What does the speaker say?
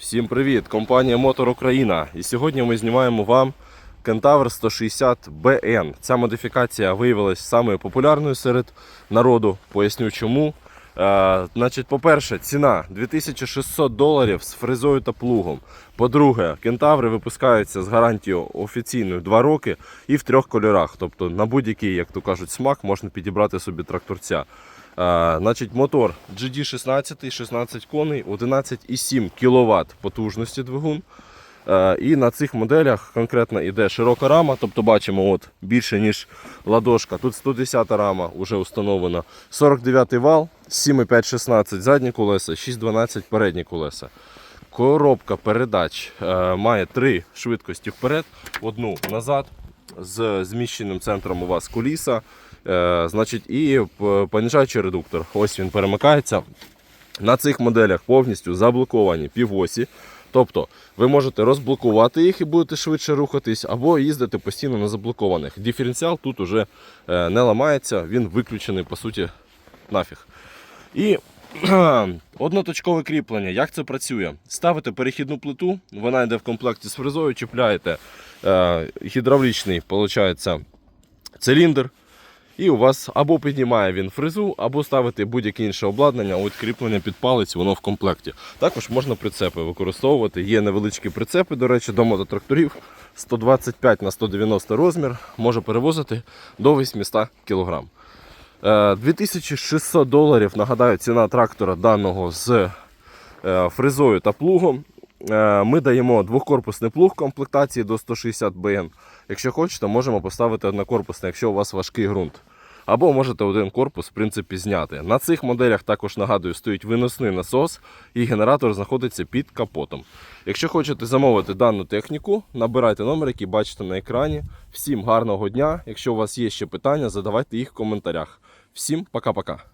Всім привіт! Компанія Мотор Україна. І сьогодні ми знімаємо вам Кентавр 160 BN. Ця модифікація виявилась самою популярною серед народу. Поясню чому. Е, значить, по-перше, ціна 2600 доларів з фрезою та плугом. По-друге, кентаври випускаються з гарантією офіційною 2 роки і в трьох кольорах. Тобто на будь-який, як то кажуть, смак можна підібрати собі тракторця. Е, значить, мотор GD16, 16 коней, 11,7 кВт потужності двигун. Е, І на цих моделях конкретно йде широка рама, тобто бачимо от більше ніж ладошка. Тут 110 рама вже установлена. 49 вал, 7,5-16 задні колеса, 6,12 передні колеса. Коробка передач е, має три швидкості вперед, одну назад. З зміщеним центром у вас куліса. Е, значить, і понижаючий редуктор. Ось він перемикається. На цих моделях повністю заблоковані півосі. Тобто ви можете розблокувати їх і будете швидше рухатись, або їздити постійно на заблокованих. Диференціал тут уже е, не ламається, він виключений по суті нафіг. І одноточкове кріплення. Як це працює? Ставите перехідну плиту, вона йде в комплекті з фрезою, чіпляєте е, гідравлічний, виходить, циліндр. І у вас або піднімає він фрезу, або ставити будь-яке інше обладнання, от кріплення під палець, воно в комплекті. Також можна прицепи використовувати. Є невеличкі прицепи, до речі, до мототракторів 125 на 190 розмір, може перевозити до 800 кг. 2600 доларів, нагадаю, ціна трактора даного з е, фрезою та плугом. Е, Ми даємо двохкорпусний плуг комплектації до 160 БН. Якщо хочете, можемо поставити однокорпусний, якщо у вас важкий ґрунт. Або можете один корпус в принципі зняти. На цих моделях також нагадую, стоїть виносний насос і генератор знаходиться під капотом. Якщо хочете замовити дану техніку, набирайте номер, який бачите на екрані. Всім гарного дня. Якщо у вас є ще питання, задавайте їх в коментарях. Всім пока-пока.